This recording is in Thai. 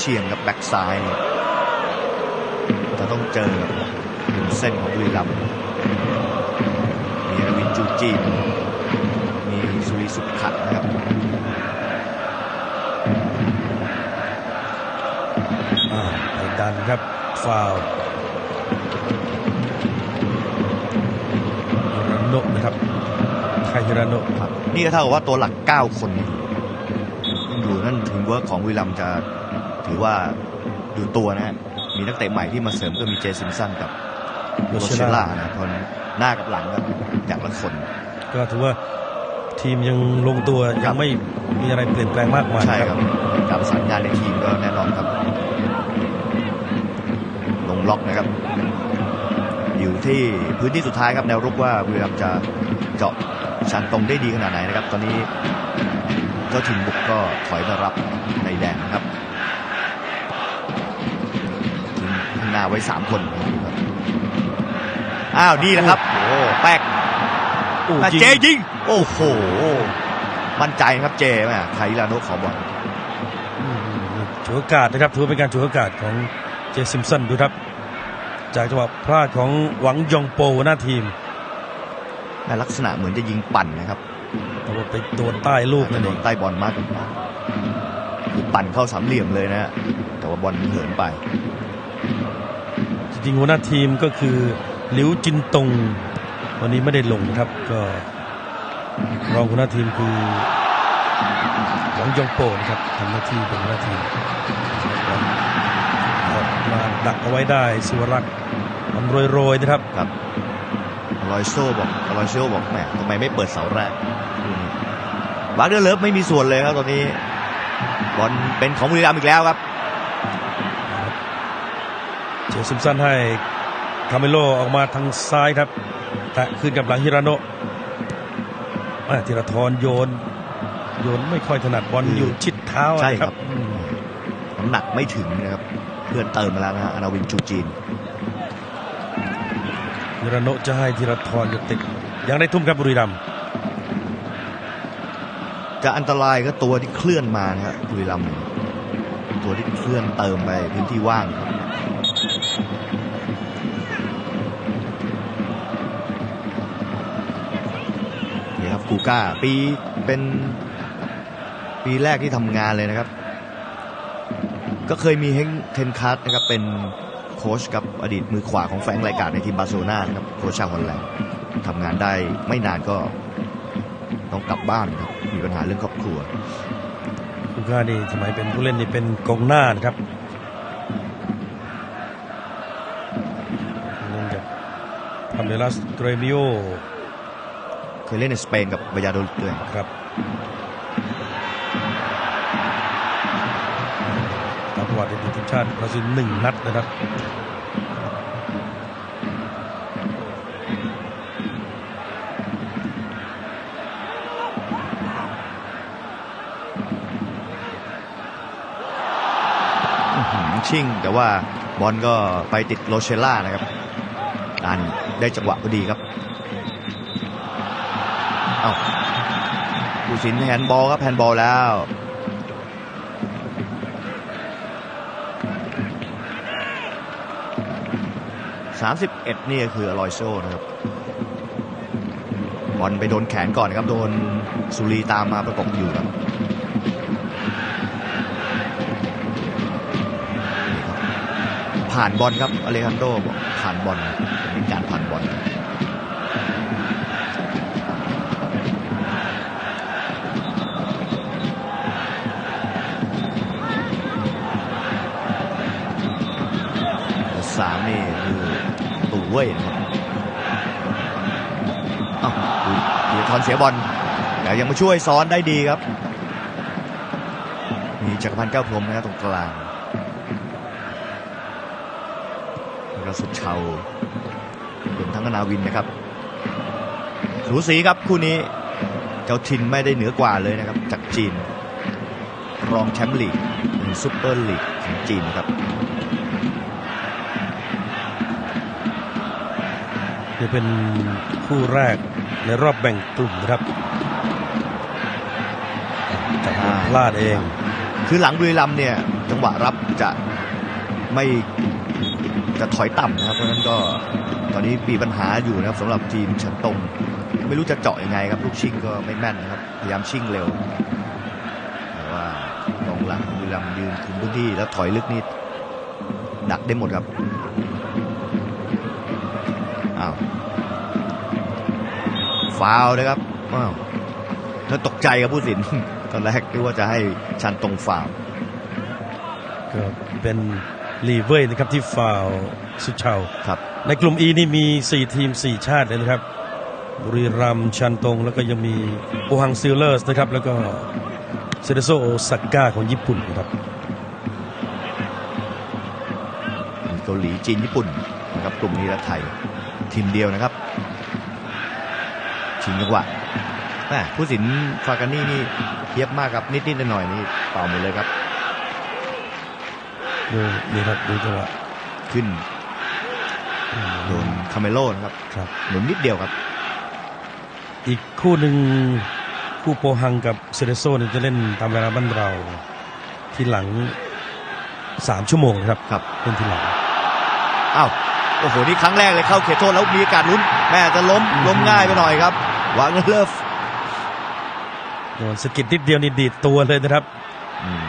เชียงกับแบ็กซ้ายเนี่ยจะต้องเจอหนึ่งเส้นของบุรีรัมย์มีอรวินจูจีนมีสุริสุขขัดนะครับอ่าไปดันครับฟาวล์ฮิราโนะนะครับไคฮิราโนะครับนี่ก็เท่ากับว่าตัวหลัก 9 คนเนี่ยยังอยู่นั่นถึงเวิร์กของวิลลัมย์จะ ถือว่าอยู่ตัวนะฮะมีนักเตะใหม่ที่มาเสริมก็มีเจซิมสันกับโรโรเชเชล่าล่านะคนหน้ากับหลังครับอย่างละคน ก็ถือว่าทีมยังลงตัวครัยับงไม่มีอะไรเปลี่ยนแปลงมากมายใช่ครับการประสานงานในทีมก็แน่นอนครับ ลงล็อกนะครับ อยู่ที่พื้นที่สุดท้ายครับแนวรุกว่าบุรีรัมย์จะเจาะชันตรงได้ดีขนาดไหนนะครับ ตอนนี้เจ้าถิ่นบุกก็ถอยมารับในแดนนะครับางหน้าไว้ 3 คนครับอ้าวดีนะครับโอ้แป๊กโอ้อะยิงเจยิง โอ้โห มั่นใจนะครับเจแม่ไคลาโนะขอบอลอืมฉวยโอกาสนะครับถือว่าเป็นการฉวยโอกาสของเจซิมสันดูครับ จากจังหวะพลาดของหวังยองโปหัวหน้าทีมแต่ลักษณะเหมือนจะยิงปั่นนะครับแต่ว่าไปโดนใต้ลูกอาจนั่จะนโดเอนงใต้บอลมากกว่าคือปั่นเข้าสามเหลี่ยมเลยนะฮะแต่ว่าบอลเหินไปจ ริงๆหัวหน้าทีมก็คือหลิวจินตง วันนี้ไม่ได้ลงครับก็รองหัวหน้าทีมคือหวังยองโปนะครับทำหน้าที่เป็นหัวหน้าทีมมาดักเอาไว้ได้สิวรักษ์มันโรยๆนะครับครับอลอยโซบอกอลอยโซบอกแหมทำไมไม่เปิดเสาแรกลูกนี้วากเดอร์เลิฟไม่มีส่วนเลยครับตอนนี้บอลเป็นของบุรีรัมย์อีกแล้วครับ เจซิมสันให้คาเมโลออกมาทางซ้ายครับ แตะขึ้นกับหลังฮิราโนะอ่าธีรทรโยน โยนไม่ค่อยถนัดบอลอยู่ชิดเท้าใช่นะครับอืมน้ำหนักไม่ถึงนะครับ เพื่อนเติมมาแล้วนะฮะอนาวินจูจีนฮิราโนะจะให้ธีรทรอยู่ติดยังได้ทุ่มครับบุรีรัมย์จะอันตรายก็ตัวที่เคลื่อนมานะครับบุรีรัมย์ตัวที่เคลื่อนเติมไปพื้นที่ว่างครับ กูก้า ปีเป็นปีแรกที่ทำงานเลยนะครับ ก็เคยมีเฮงเทนคัสนะครับเป็นโค้ชกับอดีตมือขวาของแฟรงค์รายการในทีมบาร์เซโลนานะครับโค้ชชาวฮอลแลนด์ทำงานได้ไม่นานก็ต้องกลับบ้านครับมีปัญหาเรื่องครอบครัวคูก้านี่สมัยเป็นผู้เล่นนี่เป็นกองหน้านะครับเล่นกับพาเมลัสเกรมิโอ เคยเล่นในสเปนกับบายาโดลิดด้วยครับตามประวัติในทีมชาติบราซิลหนึ่งนัดนะครับอื้อหือชิ่งแต่ว่าบอลก็ไปติดโรเชล่านะครับอ่านได้จังหวะพอดีครับ เอาผู้สินแฮนบอลครับแฮนบอลแล้ว31นี่คืออลอยโซนะครับบอลไปโดนแขนก่อนครับโดนสุรีตามมาประกบอยู่ครับผ่านบอลครับอเลคันโดผ่านบอลเป็นการผ่านบอล สามนี่คือตู่เว้ยนะครับเอ้าดูดีทอนเสียบอลแต่ยังมาช่วยซ้อนได้ดีครับ มีจักรพันธ์แก้วพรมนะครับตรงกลางแล้วก็สุดเชาเป็นทั้งนาวินนะครับสูสีครับคู่นี้เจ้าทินไม่ได้เหนือกว่าเลยนะครับ จากจีน รองแชมป์ลีกเป็นซุปเปอร์ลีกของจีนครับ นี่เป็นคู่แรกในรอบแบ่งกลุ่มนะครับจากอ่าพลาดเอง คือหลังบุรีรัมย์เนี่ยจังหวะงหวะรับจะไม่จะถอยต่ำนะครับเพราะฉะนั้นก็ตอนนี้มีปัญหาอยู่นะครับสำหรับทีมชันตงไม่รู้จะเจาะยังไงครับลูกชิงก็ไม่แม่นนะครับพยายามชิงเร็วแต่ว่ากองหลังของบุรีรัมย์ยืนคุมพื้นที่แล้วถอยลึกนี่ดักได้หมดครับ อ้าวฟาวล์นะครับอ้าวถ้าตกใจครับผู้สินตอนแรกนึกว่าจะให้ชันตรงฟาวล์ก็เป็นลีเวอร์นะครับที่ฟาวล์สุชาวครับ ในกลุ่ม E นี่มี 4 ทีม 4 ชาติเลยนะครับ บุรีรัมย์ชันตง แล้วก็ยังมีโอฮังซิลเลอร์สนะครับ แล้วก็เซเดโซโอซาก้าของญี่ปุ่นนะครับมีเกาหลีจีนญี่ปุ่นนะครับกลุ่มนี้และไทย ทีมเดียวนะครับ ชิงจังหวะแม่ผู้สินฟากานี่นี่เทียบมากครับนิดๆหน่อยๆนี่เป่าหมดเลยครับดูนี่ครับดูจังหวะขึ้นโดนคาเมโลนะครับครับหนุนนิดเดียวครับ อีกคู่หนึ่งคู่โปฮังกับเซเดโซเนี่ยจะเล่นตามเวลาบ้านเราทีหลัง3ชั่วโมงนะครับครับเล่นทีหลังอ้าว โอ้โหนี่ครั้งแรกเลยเข้าเขตโทษแล้วมีโอกาสลุ้นแม่จะล้มล้มง่ายไปหน่อยครับวางเลิฟโดนสะกิดนิดเดียวนี่ดีดตัวเลยนะครับอืม